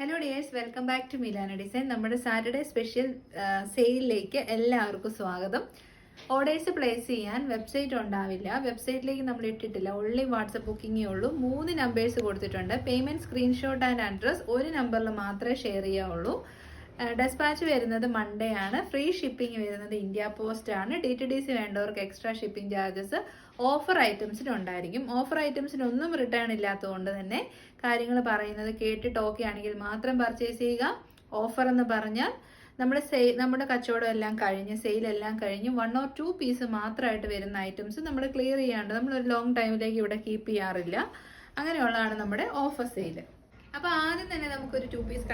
Hello dears welcome back to Milana design നമ്മുടെ Saturday special സെയിലിലേക്ക് എല്ലാവർക്കും സ്വാഗതം. ഓർഡേഴ്സ് പ്ലേസ് ചെയ്യാൻ വെബ്സൈറ്റ് ഉണ്ടാവില്ല. വെബ്സൈറ്റിലേക്ക് നമ്മൾ ഇട്ടിട്ടില്ല. ഓൺലി വാട്സപ്പ് ബുക്കിങ്ങേ ഉള്ളൂ. മൂന്ന് നമ്പേഴ്സ് കൊടുത്തിട്ടുണ്ട്. പേയ്മെന്റ് സ്ക്രീൻഷോട്ട് ആൻഡ് അഡ്രസ് ഒരു നമ്പറിൽ മാത്രമേ ഷെയർ ചെയ്യാവുള്ളൂ. ഡെസ്പാച്ച് വരുന്നത് മൺഡേ ആണ്. ഫ്രീ ഷിപ്പിംഗ് വരുന്നത് ഇന്ത്യ പോസ്റ്റ് ആണ്. ഡി ടി ഡി സി വേണ്ടവർക്ക് എക്സ്ട്രാ ഷിപ്പിംഗ് ചാർജസ് ഓഫർ ഐറ്റംസിന് ഉണ്ടായിരിക്കും. ഓഫർ ഐറ്റംസിന് ഒന്നും റിട്ടേൺ ഇല്ലാത്തതുകൊണ്ട് തന്നെ കാര്യങ്ങൾ പറയുന്നത് കേട്ടിട്ട് ഓക്കെ ആണെങ്കിൽ മാത്രം പർച്ചേസ് ചെയ്യുക. ഓഫർ എന്ന് പറഞ്ഞാൽ നമ്മുടെ സെയിൽ നമ്മുടെ കച്ചവടം എല്ലാം കഴിഞ്ഞ് സെയിൽ എല്ലാം കഴിഞ്ഞ് വൺ ഓർ ടു പീസ് മാത്രമായിട്ട് വരുന്ന ഐറ്റംസ് നമ്മൾ ക്ലിയർ ചെയ്യാണ്ട് നമ്മൾ ഒരു ലോങ് ടൈമിലേക്ക് ഇവിടെ കീപ്പ് ചെയ്യാറില്ല. അങ്ങനെയുള്ളതാണ് നമ്മുടെ ഓഫർ സെയിൽ അപ്പൊ ആദ്യം തന്നെ നമുക്കൊരു two piece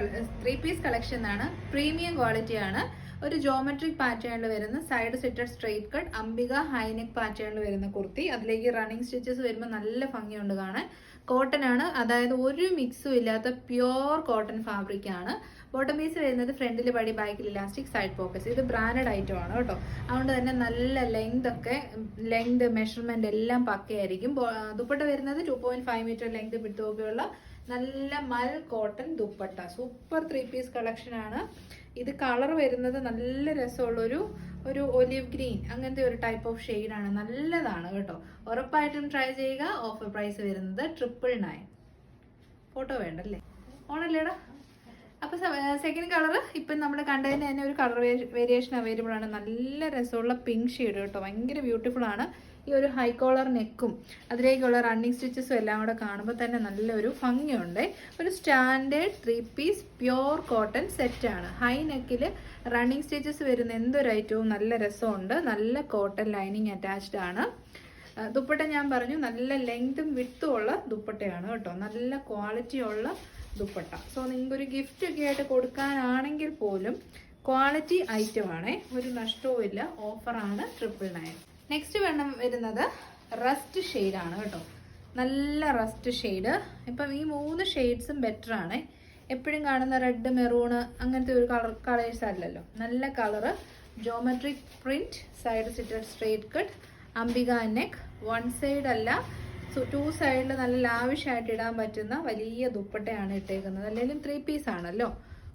three piece collection ആണ് പ്രീമിയം ക്വാളിറ്റി ആണ്. ഒരു ജോമെട്രിക് പാറ്റേണിൽ വരുന്ന സൈഡ് സിറ്റഡ് സ്ട്രെയിറ്റ് കട്ട് അംബിക ഹൈനെക്ക് പാറ്റേണിൽ വരുന്ന കുർത്തി. അതിലേക്ക് റണ്ണിങ് സ്റ്റിച്ചസ് വരുമ്പോൾ നല്ല ഭംഗിയുണ്ട് കാണാൻ. കോട്ടൺ ആണ്. അതായത് ഒരു മിക്സും ഇല്ലാത്ത പ്യുവർ കോട്ടൺ ഫാബ്രിക് ആണ്. ബോട്ടം പീസ് വരുന്നത് ഫ്രണ്ടിൽ പടി ബാക്കിൽ ഇലാസ്റ്റിക് സൈഡ് പോക്കറ്റ്സ് ഇത് ബ്രാൻഡഡ് ഐറ്റം ആണ് കേട്ടോ. അതുകൊണ്ട് തന്നെ നല്ല ലെങ്ത് ഒക്കെ ലെങ്ത് മെഷർമെന്റ് എല്ലാം പക്കയായിരിക്കും. ദുപ്പട്ട വരുന്നത് two point five metre length വിട്ടുപോകുള്ള നല്ല mul cotton dupatta. Super three piece collection ആണ്. ഇത് കളർ വരുന്നത് നല്ല രസമുള്ളൊരു ഒരു ഒലിവ് ഗ്രീൻ അങ്ങനത്തെ ഒരു ടൈപ്പ് ഓഫ് ആണ്. നല്ലതാണ് കേട്ടോ. ഉറപ്പായിട്ടും ട്രൈ ചെയ്യുക. ഓഫർ പ്രൈസ് വരുന്നത് ട്രിപ്പിൾ നയൻ ഫോട്ടോ വേണ്ടല്ലേ? ഓണല്ലേടാ? അപ്പൊ സെക്കൻഡ് കളർ ഇപ്പം നമ്മൾ കണ്ടതിന് തന്നെ ഒരു കളർ വേരിയേഷൻ അവൈലബിൾ ആണ്. നല്ല രസമുള്ള പിങ്ക് ഷെയ്ഡ് കേട്ടോ. ഭയങ്കര ബ്യൂട്ടിഫുൾ ആണ്. ഈ ഒരു ഹൈ കോളർ നെക്കും അതിലേക്കുള്ള റണ്ണിങ് സ്റ്റിച്ചസും എല്ലാം കൂടെ കാണുമ്പോൾ തന്നെ നല്ലൊരു ഭംഗിയുണ്ട്. ഒരു standard three piece pure cotton set ആണ്. ഹൈ നെക്കിൽ റണ്ണിങ് സ്റ്റിച്ചസ് വരുന്ന എന്തൊരു ഐറ്റവും നല്ല രസമുണ്ട്. നല്ല കോട്ടൺ ലൈനിങ് അറ്റാച്ച്ഡ് ആണ്. ദുപ്പട്ട ഞാൻ പറഞ്ഞു നല്ല ലെങ്തും വിട്ടും ഉള്ള ദുപ്പട്ടയാണ് കേട്ടോ. നല്ല ക്വാളിറ്റി ഉള്ള ദുപ്പട്ട. സോ നിങ്ങൾക്ക് ഒരു ഗിഫ്റ്റ് ഒക്കെ ആയിട്ട് കൊടുക്കാനാണെങ്കിൽ പോലും ക്വാളിറ്റി ഐറ്റം ആണ്. ഒരു നഷ്ടവും ഇല്ല. ഓഫറാണ് ട്രിപ്പിൾ നയൻ നെക്സ്റ്റ് വേണം വരുന്നത് റസ്റ്റ് ആണ് കേട്ടോ. നല്ല റസ്റ്റ് ഷെയ്ഡ് ഇപ്പം ഈ മൂന്ന് ഷെയ്ഡ്സും ബെറ്റർ ആണ്. എപ്പോഴും കാണുന്ന റെഡ് മെറൂണ് അങ്ങനത്തെ ഒരു കളർ കളേഴ്സ് അല്ലല്ലോ. നല്ല colour geometric print side slitted straight cut Ambika neck one side അല്ല ടു സൈഡിൽ നല്ല ലാവിഷായിട്ട് ഇടാൻ പറ്റുന്ന വലിയ ദുപ്പട്ടയാണ് ഇട്ടേക്കുന്നത്. അല്ലെങ്കിലും ത്രീ പീസ് ആണല്ലോ.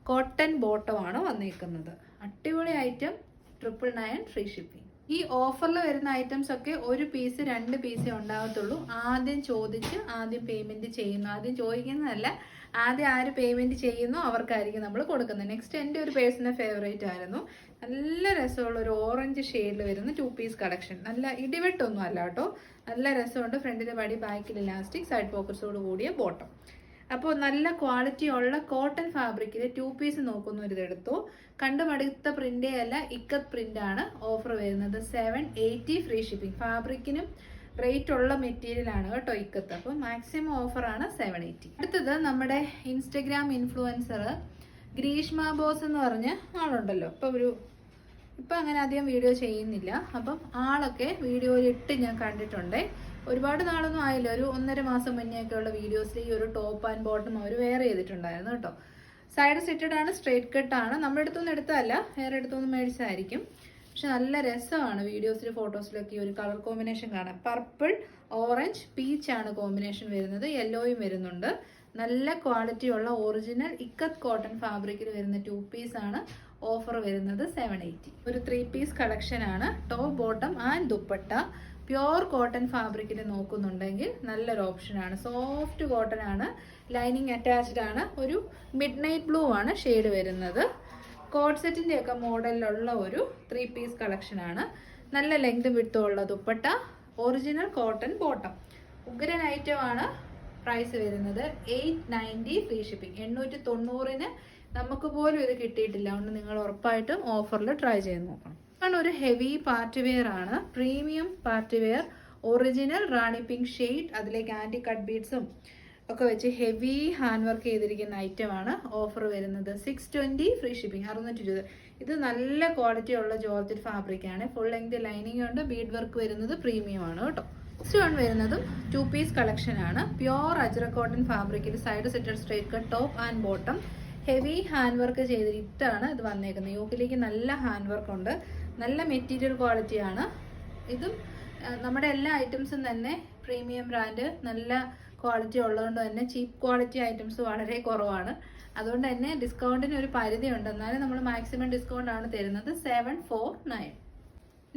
കോട്ടൺ ബോട്ടമാണ് വന്നേക്കുന്നത്. അടിപൊളി item triple nine free shipping ഈ ഓഫറിൽ വരുന്ന ഐറ്റംസ് ഒക്കെ ഒരു പീസ് രണ്ട് പീസേ ഉണ്ടാകത്തുള്ളൂ. ആദ്യം ചോദിച്ച് ആദ്യം പേയ്മെന്റ് ചെയ്യുന്നു. ആദ്യം ചോദിക്കുന്നതല്ല ആദ്യം ആര് പേയ്മെന്റ് ചെയ്യുന്നു അവർക്കായിരിക്കും നമ്മൾ കൊടുക്കുന്നത്. നെക്സ്റ്റ് എന്റെ ഒരു പേഴ്സണൽ ഫേവറേറ്റ് ആയിരുന്നു. നല്ല രസമുള്ള ഒരു ഓറഞ്ച് ഷെയ്ഡിൽ വരുന്ന ടു പീസ് കളക്ഷൻ നല്ല ഇടിവെട്ടൊന്നും അല്ല കേട്ടോ. നല്ല രസമുണ്ട്. ഫ്രണ്ടിന്റെ പടി ബാക്കിൽ ഇലാസ്റ്റിക് സൈഡ് പോക്കറ്റ്സോട് കൂടിയ ബോട്ടം അപ്പോൾ നല്ല ക്വാളിറ്റി ഉള്ള കോട്ടൺ ഫാബ്രിക്കിൽ ടു പീസ് നോക്കുന്ന ഒരിതെടുത്തു ഇതെടുത്തു പ്രിന്റേ അല്ല ഇക്കത്ത് പ്രിന്റ് ആണ് ഓഫർ വരുന്നത്. സെവൻ എയ്റ്റി ഫ്രീ ഷിപ്പിംഗ് ഫാബ്രിക്കിനും റേറ്റ് ഉള്ള മെറ്റീരിയൽ ആണ് കേട്ടോ ഇക്കത്ത്. അപ്പോൾ മാക്സിമം ഓഫറാണ് സെവൻ എയ്റ്റി അടുത്തത് നമ്മുടെ ഇൻസ്റ്റഗ്രാം ഇൻഫ്ലുവൻസർ ഗ്രീഷ്മ ബോസ് എന്ന് പറഞ്ഞ ആളുണ്ടല്ലോ. ഇപ്പോൾ ഒരു ഇപ്പം അങ്ങനെ അധികം വീഡിയോ ചെയ്യുന്നില്ല. അപ്പം ആളൊക്കെ വീഡിയോയിൽ ഇട്ട് ഞാൻ കണ്ടിട്ടുണ്ട്. ഒരുപാട് നാളൊന്നും ആയില്ല. ഒരു ഒന്നര മാസം മുന്നേ ഒക്കെ ഉള്ള വീഡിയോസിൽ ഈ ഒരു ടോപ്പ് ആൻഡ് ബോട്ടം അവർ വെയർ ചെയ്തിട്ടുണ്ടായിരുന്നു കേട്ടോ. സൈഡ് സിറ്റഡ് ആണ് സ്ട്രേറ്റ് കട്ട് ആണ്. നമ്മുടെ അടുത്തൊന്നും എടുത്തതല്ല. വേറെ അടുത്തൊന്നും മേടിച്ചതായിരിക്കും. പക്ഷെ നല്ല രസമാണ് വീഡിയോസിൽ ഫോട്ടോസിലൊക്കെ ഈ ഒരു കളർ കോമ്പിനേഷൻ കാണാൻ. പർപ്പിൾ ഓറഞ്ച് പീച്ച് ആണ് കോമ്പിനേഷൻ വരുന്നത്. യെല്ലോയും വരുന്നുണ്ട്. നല്ല ക്വാളിറ്റി ഉള്ള ഒറിജിനൽ ഇക്കത്ത് കോട്ടൺ ഫാബ്രിക്കിൽ വരുന്ന ടു പീസ് ആണ് ഓഫർ വരുന്നത് സെവൻ എയ്റ്റി ഒരു ത്രീ പീസ് കളക്ഷൻ ആണ്. Top bottom and dupatta. Pure cotton ഫാബ്രിക്കിൽ നോക്കുന്നുണ്ടെങ്കിൽ നല്ലൊരു ഓപ്ഷനാണ് സോഫ്റ്റ് കോട്ടൺ ആണ്. ലൈനിങ് അറ്റാച്ച്ഡ് ആണ്. ഒരു മിഡ് നൈറ്റ് ബ്ലൂ ആണ് ഷെയ്ഡ് വരുന്നത്. കോഡ് സെറ്റിന്റെ ഒക്കെ മോഡലിലുള്ള ഒരു ത്രീ പീസ് കളക്ഷൻ ആണ്. നല്ല ലെങ്ത് വിട്ടുള്ള ദുപ്പട്ട. ഒറിജിനൽ കോട്ടൺ ബോട്ടം ഉഗ്രൻ ഐറ്റം ആണ് പ്രൈസ് വരുന്നത് എയ്റ്റ് നയന്റി ഫ്രീ ഷിപ്പിംഗ് എണ്ണൂറ്റി തൊണ്ണൂറിന് നമുക്ക് പോലും ഇത് കിട്ടിയിട്ടില്ല. അതുകൊണ്ട് നിങ്ങൾ ഉറപ്പായിട്ടും ഓഫറിൽ ട്രൈ ചെയ്ത് നോക്കണം. ആണ് ഒരു ഹെവി പാർട്ടി വെയർ ആണ്. Premium party wear original rani pink shade. അതിലേക്ക് ആന്റി കട്ട് ബീഡ്സും ഒക്കെ വെച്ച് ഹെവി ഹാൻഡ് വർക്ക് ചെയ്തിരിക്കുന്ന ഐറ്റം ആണ് ഓഫർ വരുന്നത്. സിക്സ് ട്വന്റി ഫ്രീ ഷിപ്പിംഗ് അറുന്നൂറ്റി ഇരുപത് ഇത് നല്ല ക്വാളിറ്റി ഉള്ള ജോർജറ്റ് ഫാബ്രിക് ആണ്. ഫുൾ ലെങ്ത് ലൈനിങ് ഉണ്ട്. ബീഡ് വർക്ക് വരുന്നത് പ്രീമിയം ആണ് കേട്ടോ. നെക്സ്റ്റ് വൺ വരുന്നതും ടു പീസ് കളക്ഷൻ ആണ്. പ്യോർ അജ്ര കോട്ടൺ ഫാബ്രിക്കിൽ side slitted straight cut top and bottom heavy hand work ചെയ്തിട്ടാണ് ഇത് വന്നേക്കുന്നത്. യോക്കിലേക്ക് നല്ല ഹാൻഡ് വർക്ക് ഉണ്ട്. നല്ല മെറ്റീരിയൽ ക്വാളിറ്റിയാണ്. ഇതും നമ്മുടെ എല്ലാ ഐറ്റംസും തന്നെ പ്രീമിയം ബ്രാൻഡ് നല്ല ക്വാളിറ്റി ഉള്ളതുകൊണ്ട് തന്നെ ചീപ്പ് ക്വാളിറ്റി ഐറ്റംസ് വളരെ കുറവാണ്. അതുകൊണ്ട് തന്നെ ഡിസ്കൗണ്ടിന് ഒരു പരിധി ഉണ്ട് എന്നാലും നമ്മൾ മാക്സിമം ഡിസ്കൗണ്ട് ആണ് തരുന്നത്. Seven four nine.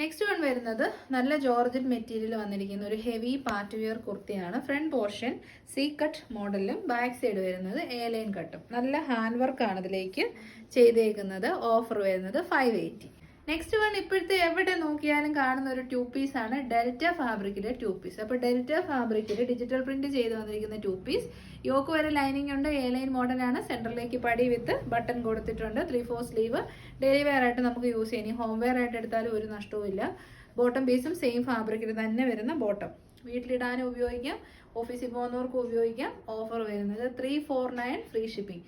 Next one വരുന്നത് നല്ല ജോർജറ്റ് മെറ്റീരിയൽ വന്നിരിക്കുന്ന ഒരു ഹെവി പാർട്ട് വെയർ കുർത്തിയാണ്. ഫ്രണ്ട് പോർഷൻ സീ കട്ട് മോഡലിലും ബാക്ക് സൈഡ് വരുന്നത് എ ലൈൻ കട്ടും. നല്ല ഹാൻഡ് വർക്കാണ് ഇതിലേക്ക് ചെയ്തേക്കുന്നത്. ഓഫർ വരുന്നത് ഫൈവ് എയ്റ്റി. നെക്സ്റ്റ് വൺ ഇപ്പോഴത്തെ എവിടെ നോക്കിയാലും കാണുന്ന ഒരു ടു പീസ് ആണ് ഡെൽറ്റ ഫാബ്രിക്കിലെ ടു പീസ് അപ്പോൾ ഡെൽറ്റ ഫാബ്രിക്കിൽ ഡിജിറ്റൽ പ്രിന്റ് ചെയ്ത് വന്നിരിക്കുന്ന ടു പീസ് യോക്ക് വരെ ലൈനിങ് ഉണ്ട് എ ലൈൻ മോഡലാണ് സെന്ററിലേക്ക് പടി വിത്ത് ബട്ടൺ കൊടുത്തിട്ടുണ്ട്. Three four sleeve daily wear ആയിട്ട് നമുക്ക് യൂസ് ചെയ്യാം. ഇനി ഹോം വെയർ ആയിട്ട് എടുത്താലും ഒരു നഷ്ടവും ഇല്ല. ബോട്ടം പീസും സെയിം ഫാബ്രിക്കിൽ തന്നെ വരുന്ന ബോട്ടം വീട്ടിലിടാനും ഉപയോഗിക്കാം. ഓഫീസിൽ പോകുന്നവർക്കും ഉപയോഗിക്കാം. ഓഫർ വരുന്നത് three four nine free shipping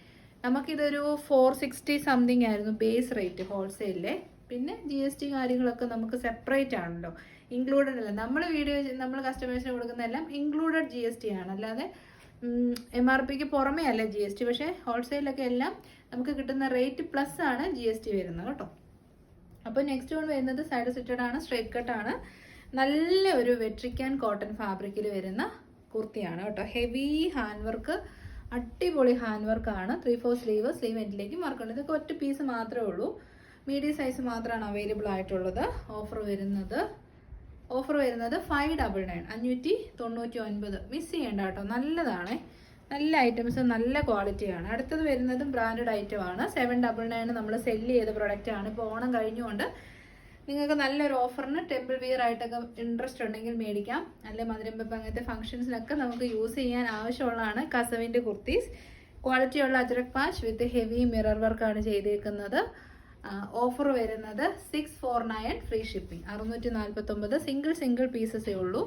നമുക്കിതൊരു ഫോർ സിക്സ്റ്റി സംതിങ് ആയിരുന്നു ബേസ് റേറ്റ് ഹോൾസെയിലിലെ പിന്നെ ജി എസ് ടി കാര്യങ്ങളൊക്കെ നമുക്ക് സെപ്പറേറ്റ് ആണല്ലോ. ഇൻക്ലൂഡഡ് അല്ല. നമ്മൾ വീഡിയോ നമ്മൾ കസ്റ്റമേഴ്സിന് കൊടുക്കുന്നതെല്ലാം ഇൻക്ലൂഡഡ് ജി എസ് ടി ആണ്. അല്ലാതെ എം ആർ പിക്ക് പുറമേ അല്ല ജി എസ് ടി പക്ഷേ ഹോൾസെയിലൊക്കെ എല്ലാം നമുക്ക് കിട്ടുന്ന റേറ്റ് പ്ലസ് ആണ് ജി എസ് ടി വരുന്നത് കേട്ടോ. അപ്പോൾ നെക്സ്റ്റ് വൺ വരുന്നത് സൈഡ് സിറ്റഡ് ആണ് സ്ട്രൈറ്റ് കട്ട് ആണ്. നല്ല ഒരു വെട്രിക്കാൻ കോട്ടൺ ഫാബ്രിക്കിൽ വരുന്ന കുർത്തിയാണ് കേട്ടോ. ഹെവി ഹാൻഡ് വർക്ക് അടിപൊളി ഹാൻഡ് വർക്കാണ് ത്രീ ഫോർ സ്ലീവ് സ്ലീവ് എൻഡിലേക്ക് മാർക്കുണ്ട് ഇതൊക്കെ ഒറ്റ പീസ് മാത്രമേ ഉള്ളൂ. മീഡിയം സൈസ് മാത്രമാണ് അവൈലബിൾ ആയിട്ടുള്ളത്. ഓഫർ വരുന്നത്. ഓഫർ വരുന്നത് ഫൈവ് ഡബിൾ നയൻ അഞ്ഞൂറ്റി തൊണ്ണൂറ്റി ഒൻപത്. മിസ് ചെയ്യേണ്ട കേട്ടോ. നല്ലതാണ്. നല്ല ഐറ്റംസ് നല്ല ക്വാളിറ്റിയാണ് അടുത്തത് വരുന്നതും ബ്രാൻഡഡ് ഐറ്റം ആണ്. സെവൻ ഡബിൾ നയൻ നമ്മൾ സെല്ല് ചെയ്ത പ്രൊഡക്റ്റ് ആണ്. ഇപ്പോൾ ഓണം കഴിഞ്ഞുകൊണ്ട് നിങ്ങൾക്ക് നല്ലൊരു ഓഫറിന് ടെമ്പിൾ വിയർ ആയിട്ടൊക്കെ ഇൻട്രസ്റ്റ് ഉണ്ടെങ്കിൽ മേടിക്കാം. അല്ലെ മധുരമ്പ് അങ്ങനത്തെ ഫംഗ്ഷൻസിനൊക്കെ നമുക്ക് യൂസ് ചെയ്യാൻ ആവശ്യമുള്ളതാണ് കസവിന്റെ കുർത്തീസ്. ക്വാളിറ്റിയുള്ള ajrak patch with heavy mirror വർക്കാണ് ചെയ്തേക്കുന്നത്. ഓഫർ വരുന്നത് six four nine free shipping അറുന്നൂറ്റി നാൽപ്പത്തൊമ്പത് സിംഗിൾ സിംഗിൾ പീസസേ ഉള്ളൂ.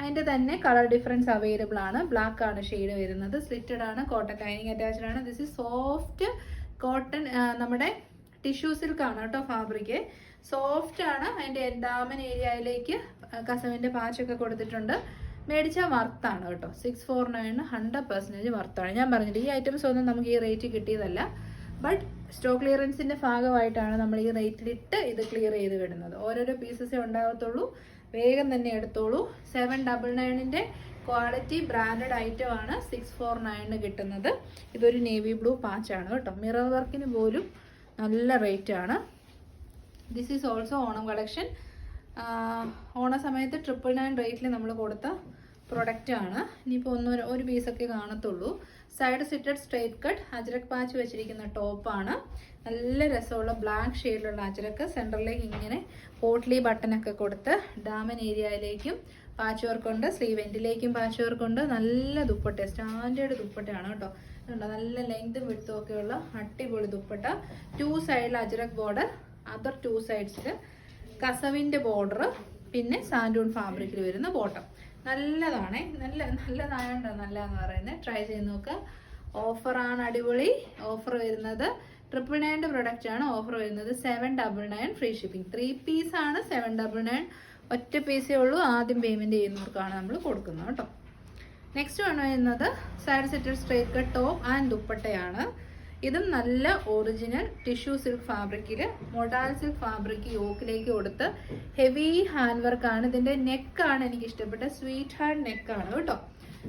അതിന്റെ തന്നെ കളർ ഡിഫറൻസ് അവൈലബിൾ ആണ്. ബ്ലാക്ക് ആണ് ഷെയ്ഡ് വരുന്നത്. സ്ലിറ്റഡ് ആണ്. കോട്ടൺ ലൈനിങ് അറ്റാച്ച്ഡ് ആണ്. ദിസ് ഇസ് സോഫ്റ്റ് കോട്ടൺ നമ്മുടെ ടിഷ്യൂ സിൽക്കാണ് കേട്ടോ ഫാബ്രിക് സോഫ്റ്റ് ആണ്. അതിന്റെ എൻഡാമൻ ഏരിയയിലേക്ക് കസവിന്റെ പാച്ചൊക്കെ കൊടുത്തിട്ടുണ്ട്. മേടിച്ച വർത്താണ് കേട്ടോ. Six four nine hundred percentage വർത്താണ് ഞാൻ പറഞ്ഞിട്ട് ഈ ഐറ്റംസ് ഒന്നും നമുക്ക് ഈ റേറ്റ് കിട്ടിയതല്ല. ബട്ട് സ്റ്റോക്ക് ക്ലിയറൻസിന്റെ ഭാഗമായിട്ടാണ് നമ്മൾ ഈ റേറ്റിലിട്ട് ഇത് ക്ലിയർ ചെയ്ത് വിടുന്നത്. ഓരോരോ പീസസേ ഉണ്ടാകത്തുള്ളൂ. വേഗം തന്നെ എടുത്തോളൂ. സെവൻ ഡബിൾ നയനിന്റെ ക്വാളിറ്റി ബ്രാൻഡഡ് ഐറ്റം ആണ് സിക്സ് ഫോർ നയനിന് കിട്ടുന്നത്. ഇതൊരു നേവി ബ്ലൂ പാച്ചാണ് കേട്ടോ. മിറർ വർക്കിന് പോലും നല്ല റേറ്റ് ആണ്. This is also Onam collection ഓണ സമയത്ത് ട്രിപ്പിൾ നയൻ റേറ്റിൽ നമ്മൾ കൊടുത്ത പ്രൊഡക്റ്റ് ആണ്. ഇനിയിപ്പോൾ ഒന്ന് ഒരു- പീസൊക്കെ കാണത്തുള്ളൂ. Side slitted straight cut ajrak patch വെച്ചിരിക്കുന്ന ടോപ്പാണ് നല്ല രസമുള്ള ബ്ലാക്ക് ഷെയ്ഡിലുള്ള അജ്രക്ക് സെന്ററിലേക്ക് ഇങ്ങനെ പോട്ട്ലി ബട്ടനൊക്കെ കൊടുത്ത് ഡാമൻ ഏരിയയിലേക്കും പാച്ച് വർക്കുണ്ട് സ്ലീവ് എൻഡിലേക്കും പാച്ച് വർക്കുണ്ട് നല്ല ദുപ്പട്ട സ്റ്റാൻഡേർഡ് ദുപ്പട്ടയാണ് കേട്ടോ. ഇതുണ്ടോ നല്ല ലെങ്തും വിടുത്തും ഒക്കെയുള്ള അടിപൊളി ദുപ്പട്ട. ടു സൈഡിൽ അജ്രക് ബോർഡർ അതർ ടു സൈഡ്സിൽ കസവിന്റെ ബോർഡർ പിന്നെ സാൻഡൂൺ ഫാബ്രിക്കിൽ വരുന്ന ബോട്ടം നല്ലതാണ്. നല്ല നല്ലതായോണ്ടോ നല്ലതെന്ന് പറയുന്നത് ട്രൈ ചെയ്ത് നോക്കുക ഓഫറാണ് അടിപൊളി. ഓഫർ വരുന്നത് ട്രിപ്പിൾ നയന്റെ പ്രൊഡക്റ്റ് ആണ്. ഓഫർ വരുന്നത് seven double nine free shipping three piece ആണ് സെവൻ ഡബിൾ നയൻ ഒറ്റ പീസേ ഉള്ളൂ. ആദ്യം പേയ്മെന്റ് ചെയ്യുന്നവർക്കാണ് നമ്മൾ കൊടുക്കുന്നത് കേട്ടോ. നെക്സ്റ്റ് വൺ വരുന്നത് സാരി സെറ്റർ സ്ട്രേറ്റ് കട്ട് ടോപ്പ് ആൻഡ് ദുപ്പട്ടയാണ് ഇതും നല്ല ഒറിജിനൽ ടിഷ്യൂ സിൽക്ക് ഫാബ്രിക്കിൽ മൊഡാൽ സിൽക്ക് ഫാബ്രിക് യോക്കിലേക്ക് കൊടുത്ത് ഹെവി ഹാൻഡ് വർക്കാണ് ഇതിന്റെ നെക്കാണ് എനിക്ക് ഇഷ്ടപ്പെട്ട സ്വീറ്റ് ഹാൻഡ് നെക്കാണ് കേട്ടോ.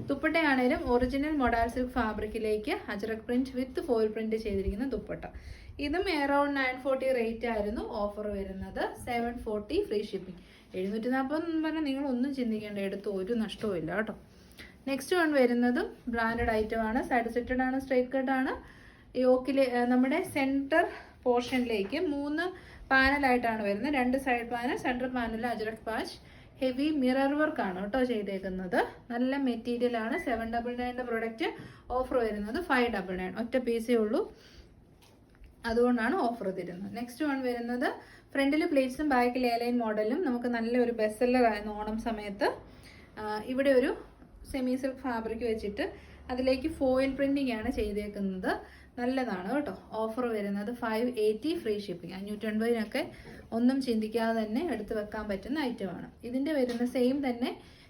ദുപ്പട്ടയാണേലും original modal silk ഫാബ്രിക്കിലേക്ക് ajrak print with foil print ചെയ്തിരിക്കുന്ന ദുപ്പട്ട. ഇതും എറൗണ്ട് നയൻ ഫോർട്ടി റേറ്റ് ആയിരുന്നു ഓഫർ വരുന്നത്. സെവൻ ഫോർട്ടി ഫ്രീ ഷിപ്പിംഗ് എഴുന്നൂറ്റി നാൽപ്പത് പറഞ്ഞാൽ നിങ്ങൾ ഒന്നും ചിന്തിക്കേണ്ട എടുത്ത് ഒരു നഷ്ടവും ഇല്ല കേട്ടോ. നെക്സ്റ്റ് വൺ വരുന്നതും ബ്രാൻഡഡ് ഐറ്റം ആണ്. സൈഡ് ആണ് സ്ട്രൈറ്റ് കട്ട് ആണ്. യോക്കിലെ നമ്മുടെ സെന്റർ പോർഷനിലേക്ക് മൂന്ന് പാനലായിട്ടാണ് വരുന്നത്. രണ്ട് side panel centre panel ajrak patch. Heavy mirror വർക്കാണ് കേട്ടോ ചെയ്തേക്കുന്നത്. നല്ല മെറ്റീരിയൽ ആണ്. സെവൻ ഡബിൾ നയന്റെ പ്രൊഡക്റ്റ് ഓഫർ വരുന്നത് ഫൈവ് ഡബിൾ നയൻ. ഒറ്റ പീസേ ഉള്ളൂ. അതുകൊണ്ടാണ് ഓഫർ തരുന്നത്. നെക്സ്റ്റ് വൺ വരുന്നത് ഫ്രണ്ടിൽ പ്ലേറ്റ്സും ബാക്കിൽ എയർലൈൻ മോഡലും. നമുക്ക് നല്ലൊരു ബെസ്സെല്ലറായിരുന്നു ഓണം സമയത്ത്. ഇവിടെ ഒരു സെമി സിൽക്ക് ഫാബ്രിക് വെച്ചിട്ട് അതിലേക്ക് ഫോയിൽ പ്രിന്റിങ് ആണ് ചെയ്തേക്കുന്നത്. നല്ലതാണ് കേട്ടോ. ഓഫർ വരുന്നത് ഫൈവ് എയ്റ്റി ഫ്രീ ഷിപ്പിംഗ് അഞ്ഞൂറ്റൻപതിനൊക്കെ ഒന്നും ചിന്തിക്കാതെ തന്നെ എടുത്ത് വെക്കാൻ പറ്റുന്ന ഐറ്റമാണ് ഇതിന്റെ വരുന്ന സെയിം തന്നെ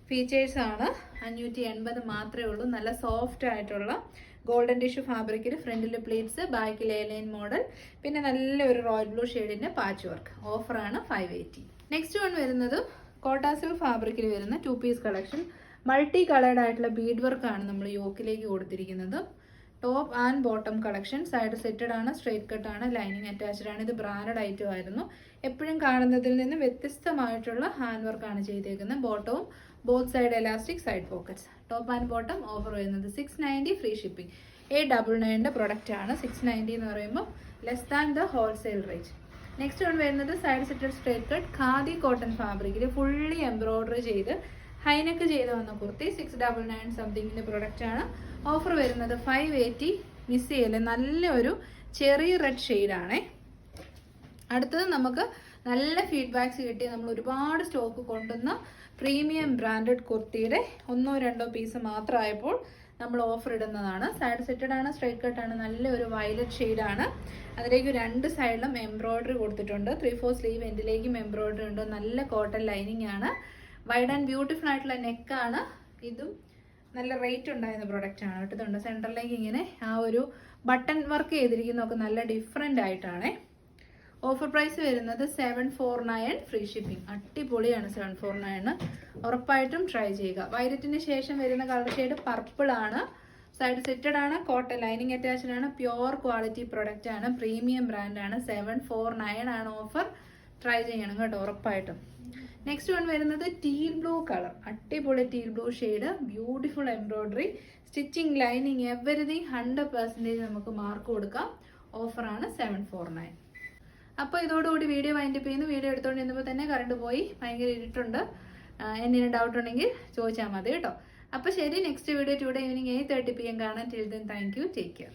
ഫീച്ചേഴ്സ് ആണ്. അഞ്ഞൂറ്റി എൺപത് മാത്രമേ ഉള്ളൂ. നല്ല സോഫ്റ്റ് ആയിട്ടുള്ള ഗോൾഡൻ ടിഷ്യൂ ഫാബ്രിക്കിൽ ഫ്രണ്ടിൽ പ്ലീറ്റ്സ് ബാക്കിൽ എലൈൻ മോഡൽ പിന്നെ നല്ലൊരു റോയൽ ബ്ലൂ ഷെയ്ഡിന്റെ പാച്ച് വർക്ക് ഓഫറാണ് ഫൈവ് എയ്റ്റി നെക്സ്റ്റ് വൺ വരുന്നത് കോട്ടാസിൽ ഫാബ്രിക്കിൽ വരുന്ന two piece collection multi coloured ആയിട്ടുള്ള ബീഡ് വർക്കാണ് നമ്മൾ യോക്കിലേക്ക് കൊടുത്തിരിക്കുന്നത്. Top and bottom collection side slitted ആണ് സ്ട്രേറ്റ് കട്ട് ആണ് ലൈനിങ് അറ്റാച്ച്ഡ് ആണ്. ഇത് ബ്രാൻഡഡ് ഐറ്റം ആയിരുന്നു. എപ്പോഴും കാണുന്നതിൽ നിന്ന് വ്യത്യസ്തമായിട്ടുള്ള ഹാൻഡ് വർക്കാണ് ചെയ്തേക്കുന്നത്. ബോട്ടവും both side elastic side pockets top and bottom offer വരുന്നത് six ninety free shipping A double നയന്റെ product ആണ്. സിക്സ് നയന്റി എന്ന് പറയുമ്പോൾ less than the wholesale rate next one വരുന്നത് side slitted straight cut khadi cotton ഫാബ്രിക്കിൽ fully embroidery ചെയ്ത് high neck ചെയ്ത് വന്ന kurti six double nine സംതിങ്ങിന്റെ പ്രൊഡക്റ്റ് ആണ്. ഓഫർ വരുന്നത് ഫൈവ് എയ്റ്റി മിസ് ചെയ്യല്ലേ നല്ലൊരു ചെറിയ റെഡ് ഷെയ്ഡാണേ അടുത്തത് നമുക്ക് നല്ല ഫീഡ്ബാക്ക്സ് കിട്ടി. നമ്മൾ ഒരുപാട് സ്റ്റോക്ക് കൊണ്ടുവന്ന പ്രീമിയം ബ്രാൻഡഡ് കുർത്തിയുടെ ഒന്നോ രണ്ടോ പീസ് മാത്രമായപ്പോൾ നമ്മൾ ഓഫർ ഇടുന്നതാണ്. സൈഡ് സെറ്റഡ് ആണ് സ്ട്രൈറ്റ് കട്ടാണ് ആണ് നല്ലൊരു വയലറ്റ് ഷെയ്ഡാണ് അതിലേക്ക് രണ്ട് സൈഡിലും എംബ്രോയ്ഡറി കൊടുത്തിട്ടുണ്ട്. ത്രീ ഫോർ സ്ലീവ് എൻഡിലേക്കും എംബ്രോയ്ഡറി ഉണ്ട്. നല്ല കോട്ടൺ ലൈനിങ് ആണ്. വൈഡ് ആൻഡ് ബ്യൂട്ടിഫുൾ ആയിട്ടുള്ള നെക്കാണ് ഇതും നല്ല റേറ്റ് ഉണ്ടായിരുന്ന ആണ് കേട്ടോ. ഇതുണ്ട്. സെന്ററിലേക്ക് ഇങ്ങനെ ആ ഒരു ബട്ടൺ വർക്ക് ചെയ്തിരിക്കുന്നതൊക്കെ നല്ല ഡിഫറെന്റ് ആയിട്ടാണ്. ഓഫർ പ്രൈസ് വരുന്നത് seven four nine free shipping അടിപൊളിയാണ് സെവൻ ഫോർ നയൻ ഉറപ്പായിട്ടും ട്രൈ ചെയ്യുക. വൈലറ്റിന് ശേഷം വരുന്ന കളർ ഷെയ്ഡ് പർപ്പിൾ ആണ്. സൈഡ് സെറ്റഡ് ആണ് കോട്ടൺ ലൈനിങ് അറ്റാച്ച്ഡ് ആണ് പ്യുവർ ക്വാളിറ്റി പ്രൊഡക്റ്റ് ആണ് പ്രീമിയം ബ്രാൻഡാണ് സെവൻ ഫോർ നയൻ ആണ് ഓഫർ ട്രൈ ചെയ്യണം കേട്ടോ ഉറപ്പായിട്ടും. നെക്സ്റ്റ് വൺ വരുന്നത് ടീൽ ബ്ലൂ കളർ അടിപൊളി teal blue shade beautiful embroidery stitching lining everything hundred percentage നമുക്ക് മാർക്ക് കൊടുക്കാം. ഓഫറാണ് സെവൻ ഫോർ നയൻ അപ്പോൾ ഇതോടുകൂടി വീഡിയോ വൈൻഡപ്പ് ചെയ്യുന്നു. വീഡിയോ എടുത്തുകൊണ്ട് ഇരുന്നപ്പോൾ തന്നെ കറണ്ട് പോയി. ഭയങ്കര ഇരുട്ടുണ്ട് എന്തെങ്കിലും ഡൗട്ട് ഉണ്ടെങ്കിൽ ചോദിച്ചാൽ മതി കേട്ടോ. അപ്പോൾ ശരി next video today evening eight thirty P M കാണാൻ till then thank you take care